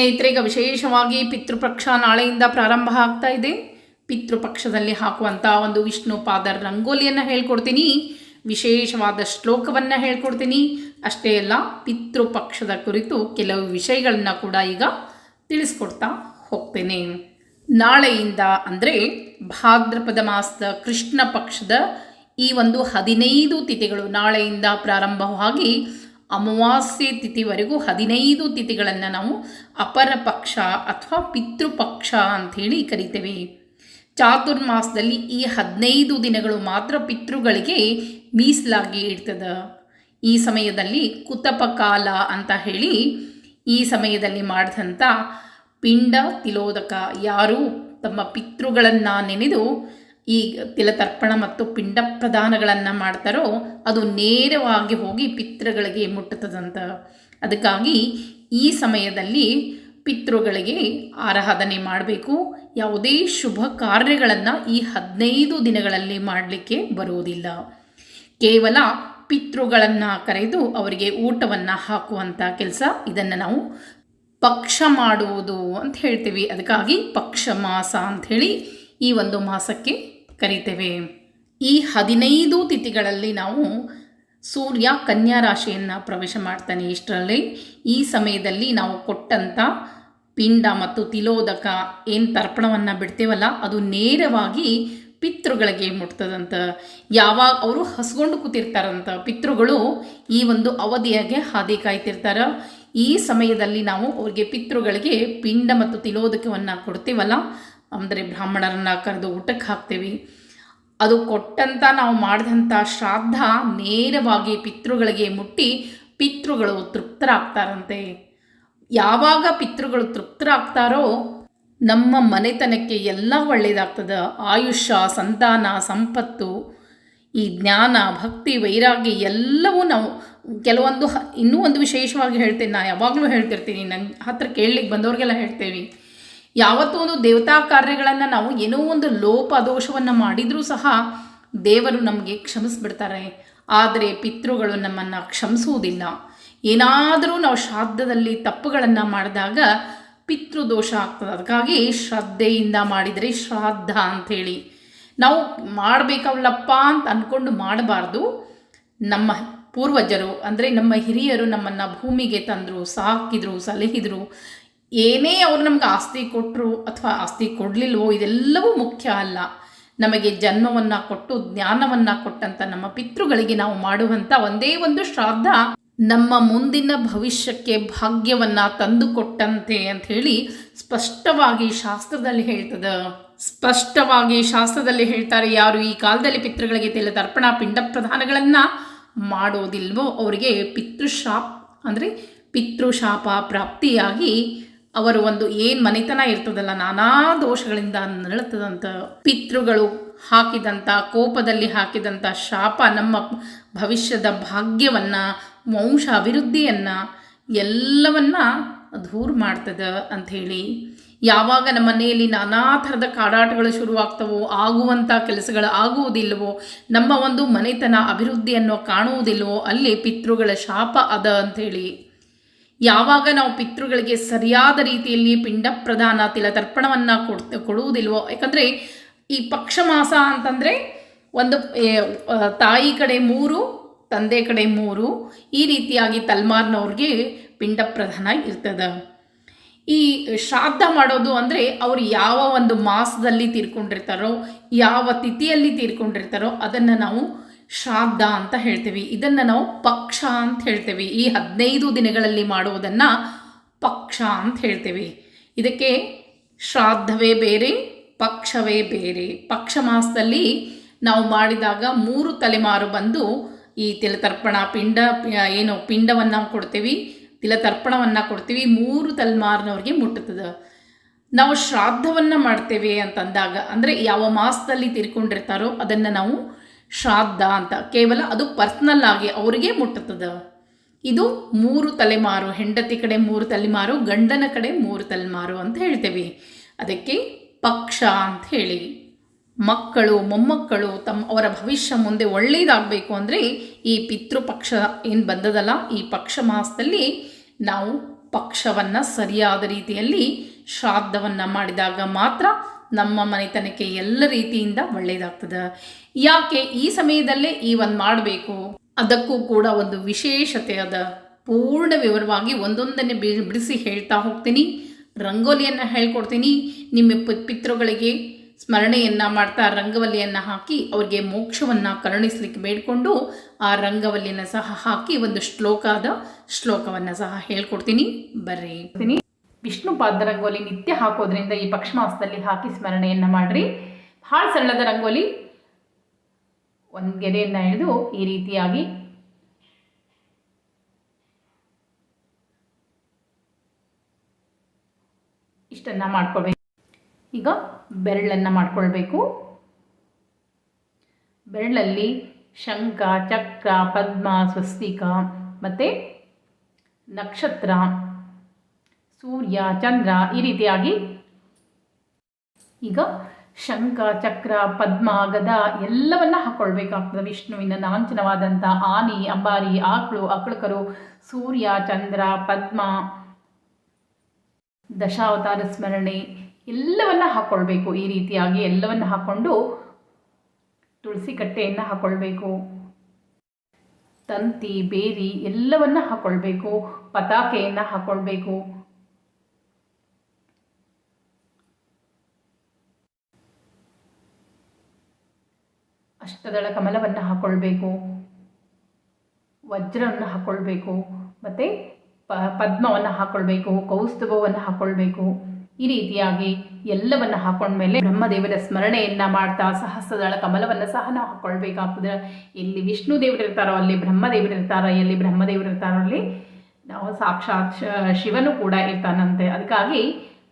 ಸ್ನೇಹಿತರೀಗ ವಿಶೇಷವಾಗಿ ಪಿತೃಪಕ್ಷ ನಾಳೆಯಿಂದ ಪ್ರಾರಂಭ ಆಗ್ತಾ ಇದೆ. ಪಿತೃಪಕ್ಷದಲ್ಲಿ ಹಾಕುವಂಥ ಒಂದು ವಿಷ್ಣು ಪಾದರ್ ರಂಗೋಲಿಯನ್ನು ಹೇಳ್ಕೊಡ್ತೀನಿ. ವಿಶೇಷವಾದ ಶ್ಲೋಕವನ್ನು ಹೇಳ್ಕೊಡ್ತೀನಿ. ಅಷ್ಟೇ ಅಲ್ಲ, ಪಿತೃಪಕ್ಷದ ಕುರಿತು ಕೆಲವು ವಿಷಯಗಳನ್ನ ಕೂಡ ಈಗ ತಿಳಿಸ್ಕೊಡ್ತಾ ಹೋಗ್ತೇನೆ. ನಾಳೆಯಿಂದ ಅಂದರೆ ಭಾದ್ರಪದ ಮಾಸದ ಕೃಷ್ಣ ಪಕ್ಷದ ಈ ಒಂದು ಹದಿನೈದು ತಿಥಿಗಳು ನಾಳೆಯಿಂದ ಪ್ರಾರಂಭವಾಗಿ ಅಮಾವಾಸ್ಯೆ ತಿಥಿವರೆಗೂ ಹದಿನೈದು ತಿಥಿಗಳನ್ನು ನಾವು ಅಪರ ಪಕ್ಷ ಅಥವಾ ಪಿತೃಪಕ್ಷ ಅಂಥೇಳಿ ಕರಿತೇವೆ. ಚಾತುರ್ಮಾಸದಲ್ಲಿ ಈ ಹದಿನೈದು ದಿನಗಳು ಮಾತ್ರ ಪಿತೃಗಳಿಗೆ ಮೀಸಲಾಗಿ ಇರ್ತದೆ. ಈ ಸಮಯದಲ್ಲಿ ಕುತಪಕಾಲ ಅಂತ ಹೇಳಿ ಈ ಸಮಯದಲ್ಲಿ ಮಾಡಿದಂಥ ಪಿಂಡ ತಿಲೋದಕ ಯಾರು ತಮ್ಮ ಪಿತೃಗಳನ್ನು ನೆನೆದು ಈ ತಿಲತರ್ಪಣ ಮತ್ತು ಪಿಂಡ ಪ್ರದಾನಗಳನ್ನು ಮಾಡ್ತಾರೋ ಅದು ನೇರವಾಗಿ ಹೋಗಿ ಪಿತೃಗಳಿಗೆ ಮುಟ್ಟುತ್ತದಂತ ಅದಕ್ಕಾಗಿ ಈ ಸಮಯದಲ್ಲಿ ಪಿತೃಗಳಿಗೆ ಆರಾಧನೆ ಮಾಡಬೇಕು. ಯಾವುದೇ ಶುಭ ಕಾರ್ಯಗಳನ್ನು ಈ ಹದಿನೈದು ದಿನಗಳಲ್ಲಿ ಮಾಡಲಿಕ್ಕೆ ಬರುವುದಿಲ್ಲ. ಕೇವಲ ಪಿತೃಗಳನ್ನು ಕರೆದು ಅವರಿಗೆ ಊಟವನ್ನು ಹಾಕುವಂಥ ಕೆಲಸ ಇದನ್ನು ನಾವು ಪಕ್ಷ ಮಾಡುವುದು ಅಂತ ಹೇಳ್ತೀವಿ. ಅದಕ್ಕಾಗಿ ಪಕ್ಷ ಮಾಸ ಅಂಥೇಳಿ ಈ ಒಂದು ಮಾಸಕ್ಕೆ ಕರಿತೇವೆ. ಈ ಹದಿನೈದು ತಿಥಿಗಳಲ್ಲಿ ನಾವು ಸೂರ್ಯ ಕನ್ಯಾ ರಾಶಿಯನ್ನು ಪ್ರವೇಶ ಮಾಡ್ತಾನೆ. ಇಷ್ಟರಲ್ಲಿ ಈ ಸಮಯದಲ್ಲಿ ನಾವು ಕೊಟ್ಟಂಥ ಪಿಂಡ ಮತ್ತು ತಿಲೋದಕ ಏನು ತರ್ಪಣವನ್ನು ಬಿಡ್ತೇವಲ್ಲ, ಅದು ನೇರವಾಗಿ ಪಿತೃಗಳಿಗೆ ಮುಟ್ತದಂತ. ಯಾವಾಗ ಅವರು ಹಸ್ಕೊಂಡು ಕೂತಿರ್ತಾರಂತ. ಪಿತೃಗಳು ಈ ಒಂದು ಅವಧಿಯಾಗೆ ಹಾದಿ ಕಾಯ್ತಿರ್ತಾರೆ. ಈ ಸಮಯದಲ್ಲಿ ನಾವು ಅವ್ರಿಗೆ ಪಿತೃಗಳಿಗೆ ಪಿಂಡ ಮತ್ತು ತಿಲೋದಕವನ್ನು ಕೊಡ್ತೀವಲ್ಲ ಅಂದರೆ ಬ್ರಾಹ್ಮಣರನ್ನ ಕರೆದು ಊಟಕ್ಕೆ ಹಾಕ್ತೇವೆ. ಅದು ಕೊಟ್ಟಂತ ನಾವು ಮಾಡಿದಂಥ ಶ್ರಾದ್ದ ನೇರವಾಗಿ ಪಿತೃಗಳಿಗೆ ಮುಟ್ಟಿ ಪಿತೃಗಳು ತೃಪ್ತರಾಗ್ತಾರಂತೆ. ಯಾವಾಗ ಪಿತೃಗಳು ತೃಪ್ತರಾಗ್ತಾರೋ ನಮ್ಮ ಮನೆತನಕ್ಕೆ ಎಲ್ಲ ಒಳ್ಳೆಯದಾಗ್ತದೆ ಆಯುಷ್ಯ, ಸಂತಾನ, ಸಂಪತ್ತು, ಈ ಜ್ಞಾನ, ಭಕ್ತಿ, ವೈರಾಗ್ಯ ಎಲ್ಲವೂ ನಾವು ಕೆಲವೊಂದು ಇನ್ನೂ ಒಂದು ವಿಶೇಷವಾಗಿ ಹೇಳ್ತೇನೆ. ನಾನು ಯಾವಾಗಲೂ ಹೇಳ್ತಿರ್ತೀನಿ. ನನ್ನ ಹತ್ರ ಕೇಳಲಿಕ್ಕೆ ಬಂದವ್ರಿಗೆಲ್ಲ ಹೇಳ್ತೇವೆ. ಯಾವತ್ತೂ ಒಂದು ದೇವತಾ ಕಾರ್ಯಗಳನ್ನು ನಾವು ಏನೋ ಒಂದು ಲೋಪ ದೋಷವನ್ನು ಮಾಡಿದರೂ ಸಹ ದೇವರು ನಮಗೆ ಕ್ಷಮಿಸ್ಬಿಡ್ತಾರೆ. ಆದರೆ ಪಿತೃಗಳು ನಮ್ಮನ್ನು ಕ್ಷಮಿಸುವುದಿಲ್ಲ. ಏನಾದರೂ ನಾವು ಶ್ರಾದ್ದದಲ್ಲಿ ತಪ್ಪುಗಳನ್ನು ಮಾಡಿದಾಗ ಪಿತೃದೋಷ ಆಗ್ತದೆ. ಅದಕ್ಕಾಗಿ ಶ್ರದ್ಧೆಯಿಂದ ಮಾಡಿದರೆ ಶ್ರಾದ್ದ ಅಂಥೇಳಿ. ನಾವು ಮಾಡಬೇಕಲ್ಲಪ್ಪ ಅಂತ ಅಂದ್ಕೊಂಡು ಮಾಡಬಾರ್ದು. ನಮ್ಮ ಪೂರ್ವಜರು, ಅಂದರೆ ನಮ್ಮ ಹಿರಿಯರು ನಮ್ಮನ್ನು ಭೂಮಿಗೆ ತಂದರು, ಸಾಕಿದರು, ಸಲಹಿದ್ರು ಏನೇ ಅವರು ನಮ್ಗೆ ಆಸ್ತಿ ಕೊಟ್ಟರು ಅಥವಾ ಆಸ್ತಿ ಕೊಡಲಿಲ್ವೋ, ಇದೆಲ್ಲವೂ ಮುಖ್ಯ ಅಲ್ಲ. ನಮಗೆ ಜನ್ಮವನ್ನು ಕೊಟ್ಟು, ಜ್ಞಾನವನ್ನು ಕೊಟ್ಟಂಥ ನಮ್ಮ ಪಿತೃಗಳಿಗೆ ನಾವು ಮಾಡುವಂಥ ಒಂದೇ ಒಂದು ಶ್ರಾದ್ದ ನಮ್ಮ ಮುಂದಿನ ಭವಿಷ್ಯಕ್ಕೆ ಭಾಗ್ಯವನ್ನ ತಂದುಕೊಟ್ಟಂತೆ ಅಂತ ಹೇಳಿ ಸ್ಪಷ್ಟವಾಗಿ ಶಾಸ್ತ್ರದಲ್ಲಿ ಹೇಳ್ತದ. ಸ್ಪಷ್ಟವಾಗಿ ಶಾಸ್ತ್ರದಲ್ಲಿ ಹೇಳ್ತಾರೆ, ಯಾರು ಈ ಕಾಲದಲ್ಲಿ ಪಿತೃಗಳಿಗೆ ತೆಲೆ ತರ್ಪಣ, ಪಿಂಡ ಪ್ರಧಾನಗಳನ್ನು ಮಾಡೋದಿಲ್ವೋ, ಅವರಿಗೆ ಪಿತೃಶಾಪ್ ಅಂದರೆ ಪಿತೃಶಾಪ ಪ್ರಾಪ್ತಿಯಾಗಿ ಅವರು ಒಂದು ಏನು ಮನೆತನ ಇರ್ತದಲ್ಲ, ನಾನಾ ದೋಷಗಳಿಂದ ನರಳತದಂತ ಪಿತೃಗಳು ಹಾಕಿದಂಥ ಕೋಪದಲ್ಲಿ ಹಾಕಿದಂಥ ಶಾಪ, ನಮ್ಮ ಭವಿಷ್ಯದ ಭಾಗ್ಯವನ್ನು, ವಂಶ ಅಭಿವೃದ್ಧಿಯನ್ನು ಎಲ್ಲವನ್ನ ದೂರ ಮಾಡ್ತದ ಅಂಥೇಳಿ. ಯಾವಾಗ ನಮ್ಮ ಮನೆಯಲ್ಲಿ ನಾನಾ ಥರದ ಕಾಡಾಟಗಳು ಶುರುವಾಗ್ತವೋ ಆಗುವಂಥ ಕೆಲಸಗಳು ಆಗುವುದಿಲ್ಲವೋ, ನಮ್ಮ ಒಂದು ಮನೆತನ ಅಭಿವೃದ್ಧಿಯನ್ನು ಕಾಣುವುದಿಲ್ಲವೋ, ಅಲ್ಲಿ ಪಿತೃಗಳ ಶಾಪ ಅದ ಅಂಥೇಳಿ. ಯಾವಾಗ ನಾವು ಪಿತೃಗಳಿಗೆ ಸರಿಯಾದ ರೀತಿಯಲ್ಲಿ ಪಿಂಡ ಪ್ರದಾನ ತಿಲತರ್ಪಣವನ್ನು ಕೊಡ್ ಕೊಡುವುದಿಲ್ವೋ? ಯಾಕಂದರೆ ಈ ಪಕ್ಷ ಮಾಸ ಅಂತಂದರೆ ಒಂದು ತಾಯಿ ಕಡೆ ಮೂರು, ತಂದೆ ಕಡೆ ಮೂರು, ಈ ರೀತಿಯಾಗಿ ತಲ್ಮಾರ್ನವ್ರಿಗೆ ಪಿಂಡ ಪ್ರಧಾನ ಇರ್ತದೆ. ಈ ಶ್ರಾದ್ದ ಮಾಡೋದು ಅಂದರೆ ಅವರು ಯಾವ ಒಂದು ಮಾಸದಲ್ಲಿ ತೀರ್ಕೊಂಡಿರ್ತಾರೋ, ಯಾವ ತಿಥಿಯಲ್ಲಿ ತೀರ್ಕೊಂಡಿರ್ತಾರೋ ಅದನ್ನು ನಾವು ಶ್ರಾದ್ದ ಅಂತ ಹೇಳ್ತೀವಿ. ಇದನ್ನು ನಾವು ಪಕ್ಷ ಅಂತ ಹೇಳ್ತೇವೆ. ಈ ಹದಿನೈದು ದಿನಗಳಲ್ಲಿ ಮಾಡುವುದನ್ನು ಪಕ್ಷ ಅಂತ ಹೇಳ್ತೇವೆ. ಇದಕ್ಕೆ ಶ್ರಾದ್ದವೇ ಬೇರೆ, ಪಕ್ಷವೇ ಬೇರೆ. ಪಕ್ಷ ಮಾಸದಲ್ಲಿ ನಾವು ಮಾಡಿದಾಗ ಮೂರು ತಲೆಮಾರು ಬಂದು ಈ ತಿಲತರ್ಪಣ ಪಿಂಡ, ಏನು ಪಿಂಡವನ್ನು ಕೊಡ್ತೀವಿ, ತಿಲತರ್ಪಣವನ್ನು ಕೊಡ್ತೀವಿ. ಮೂರು ತಲೆಮಾರಿನವ್ರಿಗೆ ಮುಟ್ಟುತ್ತದೆ. ನಾವು ಶ್ರಾದ್ದವನ್ನು ಮಾಡ್ತೇವೆ ಅಂತಂದಾಗ, ಅಂದರೆ ಯಾವ ಮಾಸದಲ್ಲಿ ತೀರ್ಕೊಂಡಿರ್ತಾರೋ ಅದನ್ನು ನಾವು ಶ್ರಾದ್ದ ಅಂತ. ಕೇವಲ ಅದು ಪರ್ಸ್ನಲ್ ಆಗಿ ಅವರಿಗೆ ಮುಟ್ಟುತ್ತದೆ. ಇದು ಮೂರು ತಲೆಮಾರು, ಹೆಂಡತಿ ಕಡೆ ಮೂರು ತಲೆಮಾರು, ಗಂಡನ ಕಡೆ ಮೂರು ತಲೆಮಾರು ಅಂತ ಹೇಳ್ತೇವೆ. ಅದಕ್ಕೆ ಪಕ್ಷ ಅಂತ ಹೇಳಿ. ಮಕ್ಕಳು, ಮೊಮ್ಮಕ್ಕಳು ತಮ್ಮ ಅವರ ಭವಿಷ್ಯ ಮುಂದೆ ಒಳ್ಳೆಯದಾಗಬೇಕು ಅಂದರೆ ಈ ಪಿತೃಪಕ್ಷ ಏನು ಬಂದದಲ್ಲ, ಈ ಪಕ್ಷ ಮಾಸದಲ್ಲಿ ನಾವು ಪಕ್ಷವನ್ನು ಸರಿಯಾದ ರೀತಿಯಲ್ಲಿ ಶ್ರಾದ್ದವನ್ನು ಮಾಡಿದಾಗ ಮಾತ್ರ ನಮ್ಮ ಮನೆತನಕ್ಕೆ ಎಲ್ಲ ರೀತಿಯಿಂದ ಒಳ್ಳೆಯದಾಗ್ತದೆ ಯಾಕೆ ಈ ಸಮಯದಲ್ಲೇ ಈ ಒಂದು ಮಾಡಬೇಕು? ಅದಕ್ಕೂ ಕೂಡ ಒಂದು ವಿಶೇಷತೆ ಅದ ಪೂರ್ಣ ವಿವರವಾಗಿ ಒಂದೊಂದನ್ನೇ ಬಿಡಿಸಿ ಹೇಳ್ತಾ ಹೋಗ್ತೀನಿ. ರಂಗೋಲಿಯನ್ನು ಹೇಳ್ಕೊಡ್ತೀನಿ. ನಿಮ್ಮ ಪಿತೃಗಳಿಗೆ ಸ್ಮರಣೆಯನ್ನು ಮಾಡ್ತಾ ರಂಗವಲ್ಲಿಯನ್ನು ಹಾಕಿ ಅವ್ರಿಗೆ ಮೋಕ್ಷವನ್ನು ಕರುಣಿಸ್ಲಿಕ್ಕೆ ಬೇಡಿಕೊಂಡು ಆ ರಂಗವಲ್ಲಿಯನ್ನು ಸಹ ಹಾಕಿ ಒಂದು ಶ್ಲೋಕದ ಶ್ಲೋಕವನ್ನು ಸಹ ಹೇಳ್ಕೊಡ್ತೀನಿ. ಬರ್ರಿ. ವಿಷ್ಣು ಪಾದ ರಂಗೋಲಿ ನಿತ್ಯ ಹಾಕೋದ್ರಿಂದ ಈ ಪಕ್ಷ ಮಾಸದಲ್ಲಿ ಹಾಕಿ ಸ್ಮರಣೆಯನ್ನು ಮಾಡ್ರಿ. ಭಾಳ ಸರಳದ ರಂಗೋಲಿ. ಒಂದು ಗೆರೆಯನ್ನು ಹಿಡಿದು ಈ ರೀತಿಯಾಗಿ. ಇಷ್ಟನ್ನು ಮಾಡ್ಕೊಳ್ಬೇಕು. ಈಗ ಬೆರಳನ್ನು ಮಾಡ್ಕೊಳ್ಬೇಕು. ಬೆರಳಲ್ಲಿ ಶಂಖ, ಚಕ್ರ, ಪದ್ಮ, ಸ್ವಸ್ತಿಕ ಮತ್ತು ನಕ್ಷತ್ರ. ಸೂರ್ಯ, ಚಂದ್ರ ಈ ರೀತಿಯಾಗಿ ಈಗ ಶಂಖ, ಚಕ್ರ, ಪದ್ಮ, ಗದ ಎಲ್ಲವನ್ನ ಹಾಕೊಳ್ಬೇಕಾಗ್ತದೆ. ವಿಷ್ಣುವಿನ ಲಾಂಛನವಾದಂಥ ಆನಿ, ಅಂಬಾರಿ, ಆಕಳು, ಅಕಳಕರು, ಸೂರ್ಯ, ಚಂದ್ರ, ಪದ್ಮ, ದಶಾವತಾರ ಸ್ಮರಣೆ ಎಲ್ಲವನ್ನ ಹಾಕ್ಕೊಳ್ಬೇಕು ಈ ರೀತಿಯಾಗಿ ಎಲ್ಲವನ್ನ ಹಾಕೊಂಡು ತುಳಸಿ ಕಟ್ಟೆಯನ್ನು ಹಾಕ್ಕೊಳ್ಬೇಕು ತಂತಿ, ಬೇರಿ ಎಲ್ಲವನ್ನ ಹಾಕ್ಕೊಳ್ಬೇಕು ಪತಾಕೆಯನ್ನು ಹಾಕ್ಕೊಳ್ಬೇಕು ಅಷ್ಟದಳ ಕಮಲವನ್ನು ಹಾಕ್ಕೊಳ್ಬೇಕು ವಜ್ರವನ್ನು ಹಾಕ್ಕೊಳ್ಬೇಕು ಮತ್ತು ಪ, ಪದ್ಮವನ್ನು ಹಾಕ್ಕೊಳ್ಬೇಕು ಕೌಸ್ತುಭವನ್ನು ಹಾಕ್ಕೊಳ್ಬೇಕು ಈ ರೀತಿಯಾಗಿ ಎಲ್ಲವನ್ನು ಹಾಕೊಂಡ್ಮೇಲೆ ಬ್ರಹ್ಮದೇವರ ಸ್ಮರಣೆಯನ್ನು ಮಾಡ್ತಾ ಸಹಸ್ರದಳ ಕಮಲವನ್ನು ಸಹ ನಾವು ಹಾಕ್ಕೊಳ್ಬೇಕಾಗ್ತದೆ ಎಲ್ಲಿ ವಿಷ್ಣು ದೇವರು ಇರ್ತಾರೋ ಅಲ್ಲಿ ಬ್ರಹ್ಮದೇವರಿರ್ತಾರೋ ಎಲ್ಲಿ ಬ್ರಹ್ಮದೇವರು ಇರ್ತಾರೋ ಅಲ್ಲಿ ನಾವು ಸಾಕ್ಷಾತ್ ಶಿವನು ಕೂಡ ಇರ್ತಾನಂತೆ. ಅದಕ್ಕಾಗಿ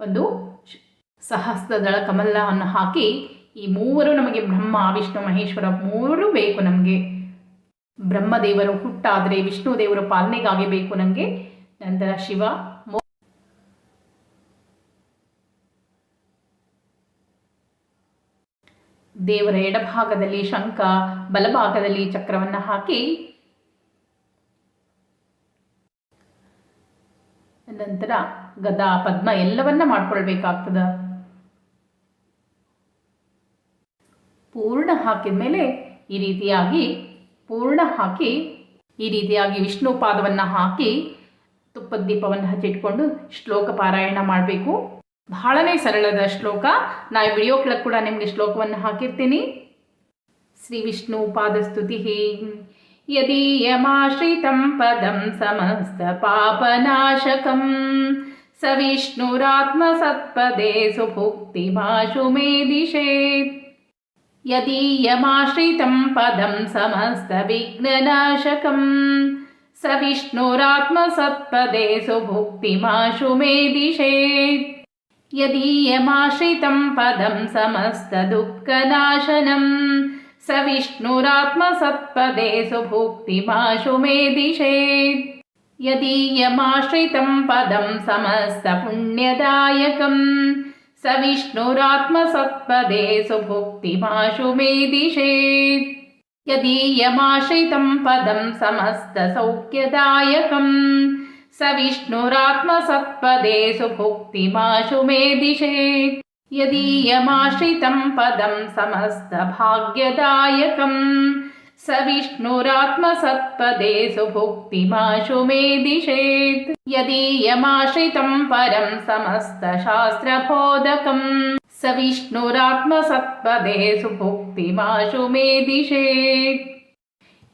ಒಂದು ಸಹಸ್ರದಳ ಕಮಲವನ್ನು ಹಾಕಿ ಈ ಮೂವರು ನಮಗೆ ಬ್ರಹ್ಮ, ವಿಷ್ಣು, ಮಹೇಶ್ವರ ಮೂರು ಬೇಕು ನಮಗೆ. ಬ್ರಹ್ಮದೇವರು ಹುಟ್ಟಾದರೆ ವಿಷ್ಣು ದೇವರು ಪಾಲನೆಗಾಗಿ ಬೇಕು ನನಗೆ ನಂತರ ಶಿವ ದೇವರ ಎಡಭಾಗದಲ್ಲಿ ಶಂಖ, ಬಲಭಾಗದಲ್ಲಿ ಚಕ್ರವನ್ನು ಹಾಕಿ, ನಂತರ ಗದಾ, ಪದ್ಮ ಎಲ್ಲವನ್ನ ಮಾಡ್ಕೊಳ್ಬೇಕಾಗ್ತದ. ಪೂರ್ಣ ಹಾಕಿದ ಮೇಲೆ ಈ ರೀತಿಯಾಗಿ ಪೂರ್ಣ ಹಾಕಿ ಈ ರೀತಿಯಾಗಿ ವಿಷ್ಣು ಪಾದವನ್ನು ಹಾಕಿ ತುಪ್ಪದ ದೀಪವನ್ನು ಹಚ್ಚಿಟ್ಕೊಂಡು ಶ್ಲೋಕ ಪಾರಾಯಣ ಮಾಡಬೇಕು. ಬಹಳನೇ ಸರಳದ ಶ್ಲೋಕ. ನಾ ವಿಡಿಯೋ ಕೆಳಗೆ ಕೂಡ ನಿಮಗೆ ಶ್ಲೋಕವನ್ನು ಹಾಕಿರ್ತೀನಿ. ಶ್ರೀ ವಿಷ್ಣು ಪಾದಸ್ತುತಿ. ಸಮಸ್ತ ಪಾಪನಾಶಕಂ. ಸ ವಿಷ್ಣುರಾತ್ಮಸತ್ಪದೇ ಸುಭುಕ್ತಿಮಾಶು ಮೇ ದಿಶೇತ್ यदीयमाश्रितं पदं समस्तविघ्ननाशकं स विष्णुरात्मसत्पदे सुभुक्तिमाशु मे दिशेत् यदीयमाश्रितं पदं समस्तदुःखनाशनं स विष्णुरात्मसत्पदे सुभुक्तिमाशु मे दिशेत् यदीयमाश्रितं पदं समस्तपुण्यदायकम् स विष्णुरात्मसत्पदे सुभुक्तिमाशु मे दिशेत् यदीयमाश्रितं पदं समस्तसौख्यदायकम् स विष्णुरात्मसत्पदे सुभुक्तिमाशु मे दिशेत् यदीयमाश्रितं पदं समस्तभाग्यदायकम् स विष्णुरात्मसत्पदे सुभुक्तिमाशु मे दिशेत्। यदीयमाश्रितं परं समस्तशास्त्रबोधकं स विष्णुरात्मसत्पदे सुभुक्तिमाशु मे दिशेत्।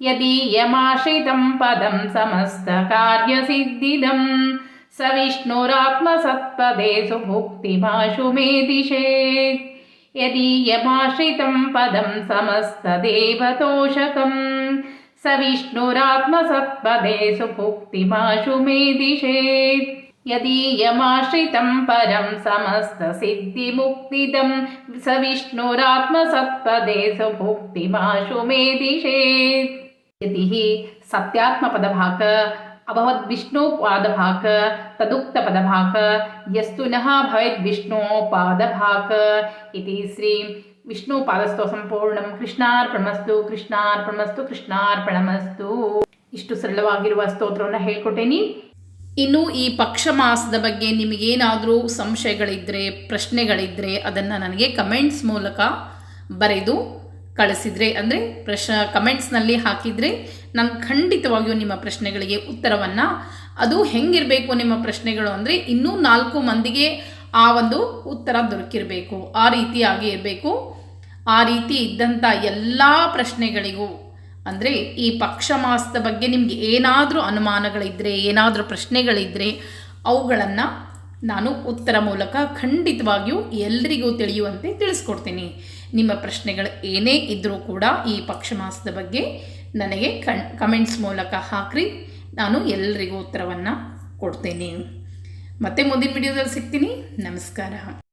यदीयमाश्रितं पदं समस्तकार्यसिद्धिदं स विष्णुरात्मसत्पदे सुभुक्तिमाशु मे दिशेत् यदीयमाश्रितं पदं समस्तदेवतोषकं स विष्णुरात्मसत्पदे सुभुक्तिमाशु मे दिशेत् यदीयमाश्रितं परं समस्तसिद्धिमुक्तिदं स विष्णुरात्मसत्पदे सुभुक्तिमाशु मे दिशेत् यतिः सत्यात्मपदभाक अभवद् विष्णुपादभाक तदुक्तपदभाक यस्तु नः भवेद् विष्णो पादभाक इति श्री ವಿಷ್ಣುಪಾದಸ್ತೋ ಸಂಪೂರ್ಣಂ ಕೃಷ್ಣಾರ್ಪಣಮಸ್ತು ಕೃಷ್ಣಾರ್ಪಣಮಸ್ತು ಕೃಷ್ಣಾರ್ಪಣಮಸ್ತು ಇಷ್ಟು ಸರಳವಾಗಿರುವ ಸ್ತೋತ್ರವನ್ನು ಹೇಳ್ಕೊಟ್ಟೇನಿ ಇನ್ನು ಈ ಪಕ್ಷ ಮಾಸದ ಬಗ್ಗೆ ನಿಮಗೇನಾದರೂ ಸಂಶಯಗಳಿದ್ದರೆ ಪ್ರಶ್ನೆಗಳಿದ್ದರೆ ಅದನ್ನು ನನಗೆ ಕಮೆಂಟ್ಸ್ ಮೂಲಕ ಬರೆದು ಕಳಿಸಿದರೆ ಅಂದರೆ ಪ್ರಶ ಕಮೆಂಟ್ಸ್ನಲ್ಲಿ ಹಾಕಿದರೆ ನಾನು ಖಂಡಿತವಾಗಿಯೂ ನಿಮ್ಮ ಪ್ರಶ್ನೆಗಳಿಗೆ ಉತ್ತರವನ್ನು, ಅದು ಹೆಂಗಿರಬೇಕು ನಿಮ್ಮ ಪ್ರಶ್ನೆಗಳು ಅಂದರೆ ಇನ್ನೂ ನಾಲ್ಕು ಮಂದಿಗೆ ಆ ಒಂದು ಉತ್ತರ ದೊರಕಿರಬೇಕು. ಆ ರೀತಿಯಾಗಿ ಇರಬೇಕು. ಆ ರೀತಿ ಇದ್ದಂಥ ಎಲ್ಲ ಪ್ರಶ್ನೆಗಳಿಗೂ ಅಂದರೆ ಈ ಪಕ್ಷ ಮಾಸದ ಬಗ್ಗೆ ನಿಮಗೆ ಏನಾದರೂ ಅನುಮಾನಗಳಿದ್ದರೆ ಏನಾದರೂ ಪ್ರಶ್ನೆಗಳಿದ್ದರೆ ಅವುಗಳನ್ನು ನಾನು ಉತ್ತರ ಮೂಲಕ ಖಂಡಿತವಾಗಿಯೂ ಎಲ್ರಿಗೂ ತಿಳಿಯುವಂತೆ ತಿಳಿಸ್ಕೊಡ್ತೀನಿ. ನಿಮ್ಮ ಪ್ರಶ್ನೆಗಳು ಏನೇ ಇದ್ದರೂ ಕೂಡ ಈ ಪಕ್ಷ ಮಾಸದ ಬಗ್ಗೆ ನನಗೆ ಕಣ್, ಕಮೆಂಟ್ಸ್ ಮೂಲಕ ಹಾಕ್ರಿ. ನಾನು ಎಲ್ರಿಗೂ ಉತ್ತರವನ್ನು ಕೊಡ್ತೇನೆ. ಮತ್ತೆ ಮುಂದಿನ ವಿಡಿಯೋದಲ್ಲಿ ಸಿಗ್ತೀನಿ. ನಮಸ್ಕಾರ.